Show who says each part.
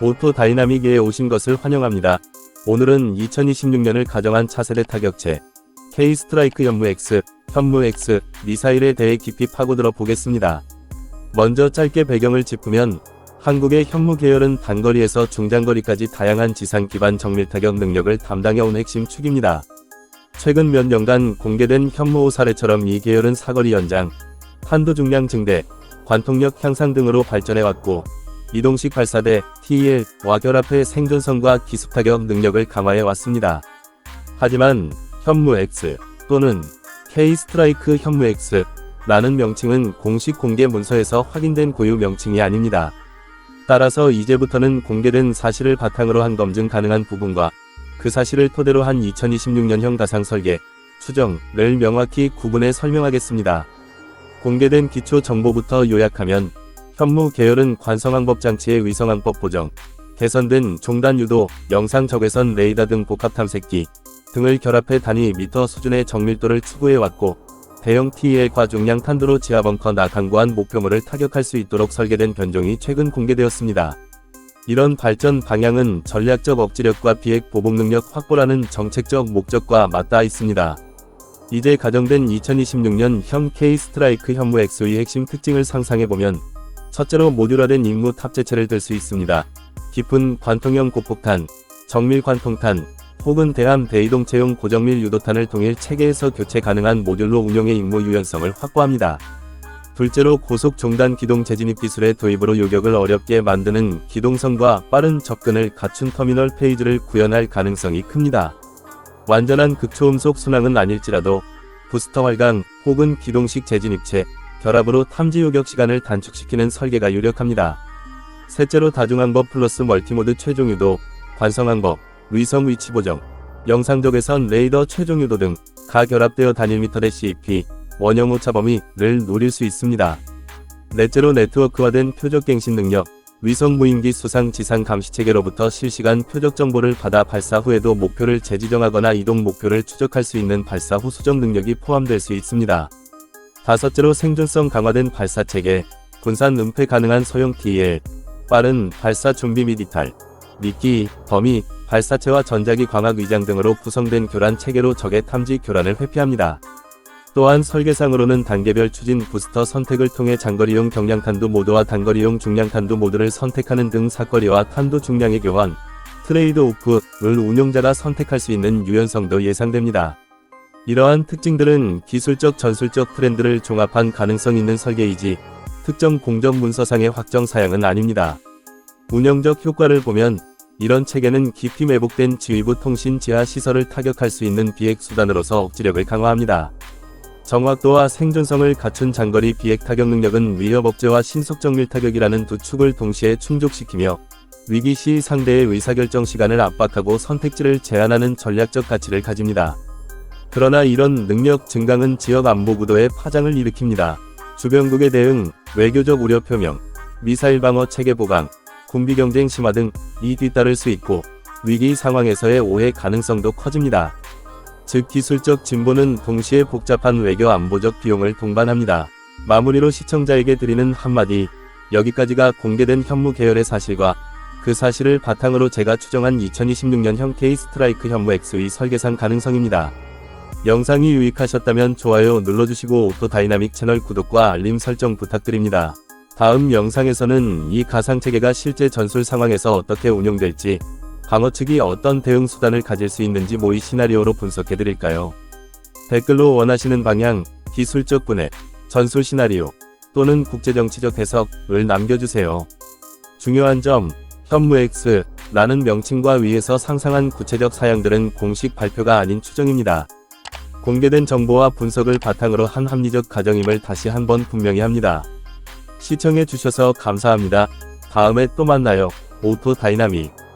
Speaker 1: 오토 다이나믹에 오신 것을 환영합니다. 오늘은 2026년을 가정한 차세대 타격체 K 스트라이크 현무 X, 현무 X 미사일에 대해 깊이 파고들어 보겠습니다. 먼저 짧게 배경을 짚으면 한국의 현무 계열은 단거리에서 중장거리까지 다양한 지상 기반 정밀 타격 능력을 담당해온 핵심 축입니다. 최근 몇 년간 공개된 현무 5사례처럼 이 계열은 사거리 연장, 탄도 중량 증대, 관통력 향상 등으로 발전해왔고 이동식 발사대 TEL와 결합해 생존성과 기습 타격 능력을 강화해 왔습니다. 하지만 현무 X 또는 K 스트라이크 현무 X라는 명칭은 공식 공개 문서에서 확인된 고유 명칭이 아닙니다. 따라서 이제부터는 공개된 사실을 바탕으로 한 검증 가능한 부분과 그 사실을 토대로 한 2026년형 가상 설계, 추정을 명확히 구분해 설명하겠습니다. 공개된 기초 정보부터 요약하면 현무 계열은 관성항법 장치의 위성항법 보정, 개선된 종단 유도, 영상 적외선 레이더 등 복합 탐색기 등을 결합해 단위 미터 수준의 정밀도를 추구해 왔고 대형 TEL 과 중량 탄도로 지하 벙커나 강고한 목표물을 타격할 수 있도록 설계된 변종이 최근 공개되었습니다. 이런 발전 방향은 전략적 억지력과 비핵 보복 능력 확보라는 정책적 목적과 맞닿아 있습니다. 이제 가정된 2026년 형 K 스트라이크 현무 X의 핵심 특징을 상상해보면 첫째로 모듈화된 임무 탑재체를 들 수 있습니다. 깊은 관통형 고폭탄, 정밀 관통탄, 혹은 대함 대이동체용 고정밀 유도탄을 동일 체계에서 교체 가능한 모듈로 운용의 임무 유연성을 확보합니다. 둘째로 고속 종단 기동 재진입 기술의 도입으로 요격을 어렵게 만드는 기동성과 빠른 접근을 갖춘 터미널 페이지를 구현할 가능성이 큽니다. 완전한 극초음속 순항은 아닐지라도 부스터 활강 혹은 기동식 재진입체 결합으로 탐지 요격 시간을 단축시키는 설계가 유력합니다. 셋째로 다중항법 플러스 멀티모드 최종 유도, 관성항법, 위성 위치 보정, 영상적외선 레이더 최종 유도 등 가 결합되어 단일 미터의 CP, 원형 오차 범위를 노릴 수 있습니다. 넷째로 네트워크화된 표적 갱신 능력, 위성 무인기 수상 지상 감시 체계로부터 실시간 표적 정보를 받아 발사 후에도 목표를 재지정하거나 이동 목표를 추적할 수 있는 발사 후 수정 능력이 포함될 수 있습니다. 다섯째로 생존성 강화된 발사 체계, 분산 은폐 가능한 소형 TL, 빠른 발사 준비 및 이탈, 미끼, 범위, 발사체와 전자기 광학 위장 등으로 구성된 교란 체계로 적의 탐지 교란을 회피합니다. 또한 설계상으로는 단계별 추진 부스터 선택을 통해 장거리용 경량탄두 모드와 단거리용 중량탄두 모드를 선택하는 등 사거리와 탄두 중량의 교환, 트레이드 오프를 운용자가 선택할 수 있는 유연성도 예상됩니다. 이러한 특징들은 기술적 전술적 트렌드를 종합한 가능성 있는 설계이지 특정 공정 문서상의 확정 사양은 아닙니다. 운영적 효과를 보면 이런 체계는 깊이 매복된 지휘부 통신 지하 시설을 타격할 수 있는 비핵 수단으로서 억지력을 강화합니다. 정확도와 생존성을 갖춘 장거리 비핵 타격 능력은 위협 억제와 신속 정밀 타격이라는 두 축을 동시에 충족시키며 위기 시 상대의 의사결정 시간을 압박하고 선택지를 제한하는 전략적 가치를 가집니다. 그러나 이런 능력 증강은 지역 안보 구도에 파장을 일으킵니다. 주변국의 대응, 외교적 우려 표명, 미사일 방어 체계 보강, 군비 경쟁 심화 등 이 뒤따를 수 있고 위기 상황에서의 오해 가능성도 커집니다. 즉 기술적 진보는 동시에 복잡한 외교 안보적 비용을 동반합니다. 마무리로 시청자에게 드리는 한마디 여기까지가 공개된 현무 계열의 사실과 그 사실을 바탕으로 제가 추정한 2026년형 K 스트라이크 현무 X의 설계상 가능성입니다. 영상이 유익하셨다면 좋아요 눌러주시고 오토 다이나믹 채널 구독과 알림 설정 부탁드립니다. 다음 영상에서는 이 가상체계가 실제 전술 상황에서 어떻게 운용될지, 방어 측이 어떤 대응 수단을 가질 수 있는지 모의 시나리오로 분석해드릴까요? 댓글로 원하시는 방향, 기술적 분해, 전술 시나리오, 또는 국제정치적 해석을 남겨주세요. 중요한 점, 현무X 라는 명칭과 위에서 상상한 구체적 사양들은 공식 발표가 아닌 추정입니다. 공개된 정보와 분석을 바탕으로 한 합리적 가정임을 다시 한번 분명히 합니다. 시청해 주셔서 감사합니다. 다음에 또 만나요. 오토 다이나믹